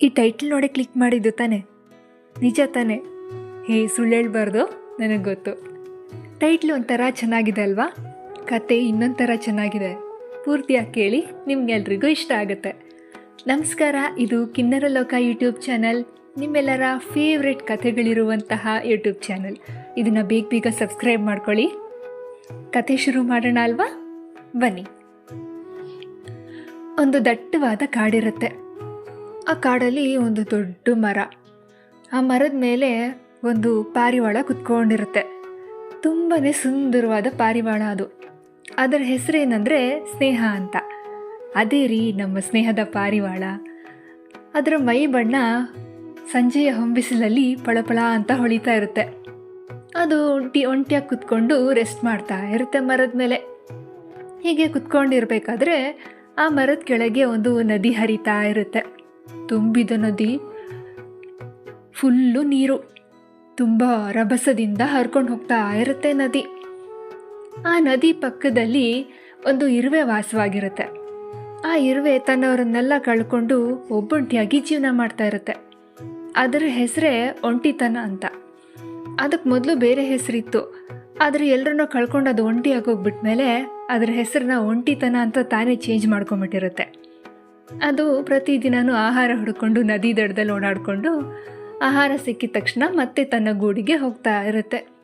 ಈ ಟೈಟ್ಲ್ ನೋಡಿ ಕ್ಲಿಕ್ ಮಾಡಿದ್ದು ತಾನೆ? ನಿಜ ತಾನೆ? ಹೇ ಸುಳ್ಳು ಹೇಳ್ಬಾರ್ದು, ನನಗೆ ಗೊತ್ತು. ಟೈಟ್ಲು ಒಂಥರ ಚೆನ್ನಾಗಿದೆ ಅಲ್ವಾ? ಕತೆ ಇನ್ನೊಂಥರ ಚೆನ್ನಾಗಿದೆ. ಪೂರ್ತಿಯಾಗಿ ಕೇಳಿ ನಿಮ್ಗೆಲ್ರಿಗೂ ಇಷ್ಟ ಆಗುತ್ತೆ. ನಮಸ್ಕಾರ, ಇದು ಕಿನ್ನರ ಲೋಕ ಯೂಟ್ಯೂಬ್ ಚಾನಲ್ ನಿಮ್ಮೆಲ್ಲರ ಫೇವ್ರೆಟ್ ಕಥೆಗಳಿರುವಂತಹ ಯೂಟ್ಯೂಬ್ ಚಾನಲ್ ಇದನ್ನು ಬೇಗ ಬೇಗ ಸಬ್ಸ್ಕ್ರೈಬ್ ಮಾಡ್ಕೊಳ್ಳಿ. ಕತೆ ಶುರು ಮಾಡೋಣ ಅಲ್ವಾ? ಬನ್ನಿ. ಒಂದು ದಟ್ಟವಾದ ಕಾಡಿರುತ್ತೆ. ಆ ಕಾಡಲ್ಲಿ ಒಂದು ದೊಡ್ಡ ಮರ. ಆ ಮರದ ಮೇಲೆ ಒಂದು ಪಾರಿವಾಳ ಕುತ್ಕೊಂಡಿರುತ್ತೆ. ತುಂಬಾ ಸುಂದರವಾದ ಪಾರಿವಾಳ ಅದು. ಅದರ ಹೆಸರೇನೆಂದರೆ ಸ್ನೇಹ ಅಂತ. ಅದೇ ರೀ ನಮ್ಮ ಸ್ನೇಹದ ಪಾರಿವಾಳ. ಅದರ ಮೈ ಬಣ್ಣ ಸಂಜೆಯ ಹೊಂಬಿಸಿಲಲ್ಲಿ ಪಳಪಳ ಅಂತ ಹೊಳಿತಾ ಇರುತ್ತೆ. ಅದು ಒಂಟಿ ಒಂಟಿಯಾಗಿ ಕುತ್ಕೊಂಡು ರೆಸ್ಟ್ ಮಾಡ್ತಾ ಇರುತ್ತೆ ಮರದ ಮೇಲೆ. ಹೀಗೆ ಕುತ್ಕೊಂಡಿರ್ಬೇಕಾದ್ರೆ ಆ ಮರದ ಕೆಳಗೆ ಒಂದು ನದಿ ಹರಿತಾ ಇರುತ್ತೆ. ತುಂಬಿದ ನದಿ ಫುಲ್ಲು ನೀರು. ತುಂಬ ರಭಸದಿಂದ ಹರ್ಕೊಂಡು ಹೋಗ್ತಾ ಇರುತ್ತೆ ನದಿ. ಆ ನದಿ ಪಕ್ಕದಲ್ಲಿ ಒಂದು ಇರುವೆ ವಾಸವಾಗಿರುತ್ತೆ. ಆ ಇರುವೆ ತನ್ನವರನ್ನೆಲ್ಲ ಕಳ್ಕೊಂಡು ಒಬ್ಬೊಂಟಿಯಾಗಿ ಜೀವನ ಮಾಡ್ತಾ ಇರುತ್ತೆ. ಅದರ ಹೆಸರೇ ಒಂಟಿತನ ಅಂತ. ಅದಕ್ಕೆ ಮೊದಲು ಬೇರೆ ಹೆಸರಿತ್ತು. ಆದರೆ ಎಲ್ಲರನ್ನೂ ಕಳ್ಕೊಂಡು ಅದು ಒಂಟಿಯಾಗಿ ಹೋಗ್ಬಿಟ್ಮೇಲೆ ಅದರ ಹೆಸರನ್ನ ಒಂಟಿತನ ಅಂತ ತಾನೇ ಚೇಂಜ್ ಮಾಡ್ಕೊಂಬಿಟ್ಟಿರುತ್ತೆ. ಅದು ಪ್ರತಿದಿನವೂ ಆಹಾರ ಹುಡ್ಕೊಂಡು ನದಿ ದಡದಲ್ಲಿ ಓಡಾಡಿಕೊಂಡು ಆಹಾರ ಸಿಕ್ಕಿದ ತಕ್ಷಣ ಮತ್ತೆ ತನ್ನ ಗೂಡಿಗೆ ಹೋಗ್ತಾ ಇರುತ್ತೆ.